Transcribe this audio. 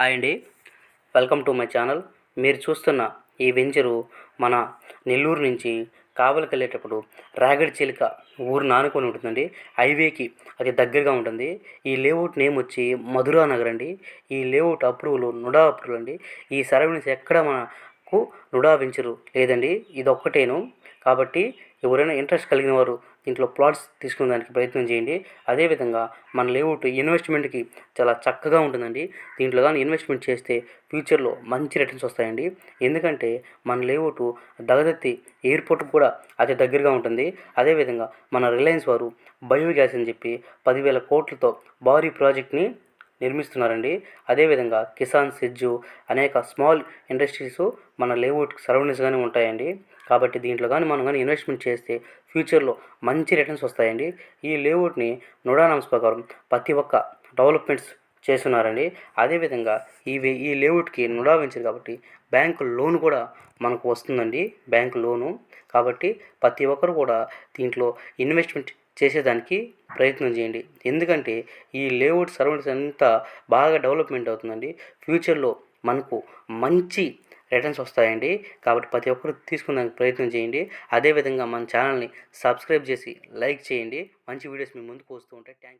Hi అండి. Welcome to my channel. మీరు చూస్తున్న ఈ వెంచరు మన నెల్లూరు నుంచి కావలికి వెళ్ళేటప్పుడు రాగడి చిలుక ఊరు నానుకొని ఉంటుందండి. హైవేకి అది దగ్గరగా ఉంటుంది. ఈ లేఅవుట్ నేమ్ వచ్చి మధురా నగర్ అండి. ఈ లేఅవుట్ అప్రూవల్ నుడా అప్రూవల్ అండి. ఈ సరౌండింగ్స్ ఎక్కడ మనకు నుడా వెంచరు లేదండి. ఇది ఒక్కటేను కాబట్టి ఎవరైనా ఇంట్రెస్ట్ కలిగిన వారు దీంట్లో ప్లాట్స్ తీసుకునే దానికి ప్రయత్నం చేయండి. అదేవిధంగా మన లేఅవుట్ ఇన్వెస్ట్మెంట్కి చాలా చక్కగా ఉంటుందండి. దీంట్లో కానీ ఇన్వెస్ట్మెంట్ చేస్తే ఫ్యూచర్లో మంచి రిటర్న్స్ వస్తాయండి. ఎందుకంటే మన లేఅవుట్ దగదత్తి ఎయిర్పోర్ట్ కూడా అతి దగ్గరగా ఉంటుంది. అదేవిధంగా మన రిలయన్స్ వారు బయోగ్యాస్ అని చెప్పి పదివేల కోట్లతో భారీ ప్రాజెక్ట్ని నిర్మిస్తున్నారండి. అదేవిధంగా కిసాన్ సిజ్జు అనేక స్మాల్ ఇండస్ట్రీస్ మన లేఅవుట్ సరౌండింగ్స్గానే ఉంటాయండి. కాబట్టి దీంట్లో కానీ మనం కానీ ఇన్వెస్ట్మెంట్ చేస్తే ఫ్యూచర్లో మంచి రిటర్న్స్ వస్తాయండి. ఈ లేఅవుట్ని నోడానామ్స్ ప్రకారం ప్రతి ఒక్క డెవలప్మెంట్స్ చేస్తున్నారండి. అదేవిధంగా ఈ వే- ఈ లేఅవుట్కి నుడా వెంచర్ కాబట్టి బ్యాంకు లోన్ కూడా మనకు వస్తుందండి. Bank loan. కాబట్టి ప్రతి ఒక్కరు కూడా దీంట్లో ఇన్వెస్ట్మెంట్ చేసేదానికి ప్రయత్నం చేయండి. ఎందుకంటే ఈ లేఅవుట్ సరౌండింగ్స్ అంతా బాగా డెవలప్మెంట్ అవుతుందండి. ఫ్యూచర్లో మనకు మంచి రిటర్న్స్ వస్తాయండి. కాబట్టి ప్రతి ఒక్కరు తీసుకునేందుకు ప్రయత్నం చేయండి. అదేవిధంగా మన ఛానల్ని సబ్స్క్రైబ్ చేసి లైక్ చేయండి. మంచి వీడియోస్ మీ ముందుకు వస్తూ ఉంటాయి. Thank you